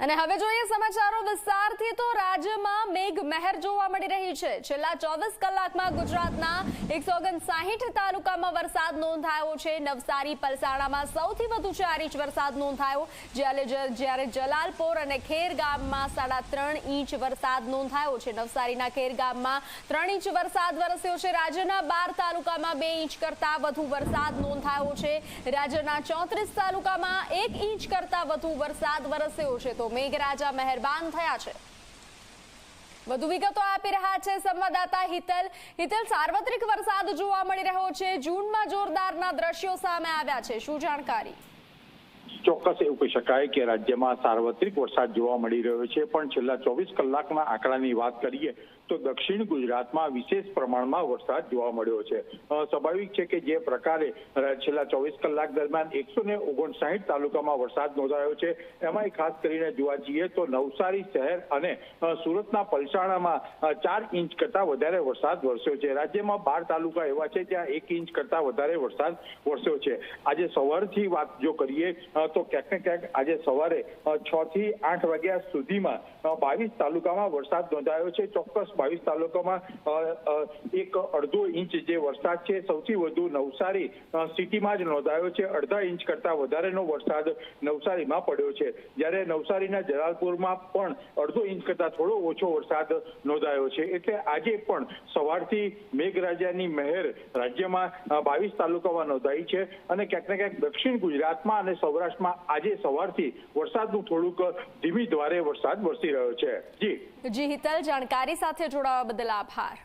અને હવે જોઈએ સમાચારો વિસ્તારથી તો રાજ્યમાં મહેર જોવા મળી રહી છે. છેલ્લા ચોવીસ કલાકમાં ગુજરાતના એકસો ઓગણસાહીઠ તાલુકામાં વરસાદ નોંધાયો છે. નવસારી, પલસાણામાં સૌથી વધુ ચાર ઇંચ વરસાદ નોંધાયો. જ્યારે જ્યારે જલાલપોર અને ખેર ગામમાં સાડા ત્રણ ઇંચ વરસાદ નોંધાયો છે. નવસારીના ખેર ગામમાં ત્રણ ઇંચ વરસાદ વરસ્યો છે. રાજ્યના બાર તાલુકામાં બે ઇંચ કરતા વધુ વરસાદ નોંધાયો છે. રાજ્યના ચોત્રીસ તાલુકામાં એક ઇંચ કરતા વધુ વરસાદ વરસ્યો છે. તો મેઘરાજા મહેરબાન થયા છે. વધુ વિગતો આપી રહ્યા છે સંવાદદાતા હિતલ. હિતલ, સાર્વત્રિક વરસાદ જોવા મળી રહ્યો છે. જૂનમાં જોરદારના દ્રશ્યો સામે આવ્યા છે. શું જાણકારી? ચોક્કસ એવું કહી શકાય કે રાજ્યમાં સાર્વત્રિક વરસાદ જોવા મળી રહ્યો છે. પણ છેલ્લા ચોવીસ કલાકના આંકડાની વાત કરીએ તો દક્ષિણ ગુજરાતમાં વિશેષ પ્રમાણમાં વરસાદ જોવા મળ્યો છે. સ્વાભાવિક છે કે જે પ્રકારે છેલ્લા ચોવીસ કલાક દરમિયાન એકસો ને ઓગણસાઠ તાલુકામાં વરસાદ નોંધાયો છે. એમાંય ખાસ કરીને જોવા જઈએ તો નવસારી શહેર અને સુરતના પલસાણામાં ચાર ઇંચ કરતા વધારે વરસાદ વરસ્યો છે. રાજ્યમાં બાર તાલુકા એવા છે જ્યાં એક ઇંચ કરતા વધારે વરસાદ વરસ્યો છે. આજે સવારથી વાત જો કરીએ તો ક્યાંક ને ક્યાંક આજે સવારે છ થી આઠ વાગ્યા સુધીમાં બાવીસ તાલુકામાં વરસાદ નોંધાયો છે. ચોક્કસ બાવીસ તાલુકામાં એક અડધો ઇંચ જે વરસાદ છે, સૌથી વધુ નવસારી સિટીમાં જ નોંધાયો છે. અડધા ઇંચ કરતા વધારેનો વરસાદ નવસારીમાં પડ્યો છે. જ્યારે નવસારીના જલાલપુરમાં પણ અડધો ઇંચ કરતા થોડો ઓછો વરસાદ નોંધાયો છે. એટલે આજે પણ સવારથી મેઘરાજાની મહેર રાજ્યમાં બાવીસ તાલુકામાં નોંધાઈ છે અને ક્યાંક ને ક્યાંક દક્ષિણ ગુજરાતમાં અને સૌરાષ્ટ્રમાં આજે સવારથી વરસાદનું થોડુંક ધીમી દ્વારે વરસાદ વરસી રહ્યો છે. જી. જી, હિતલ, જાણકારી સાથે જોડાવા બદલ આભાર.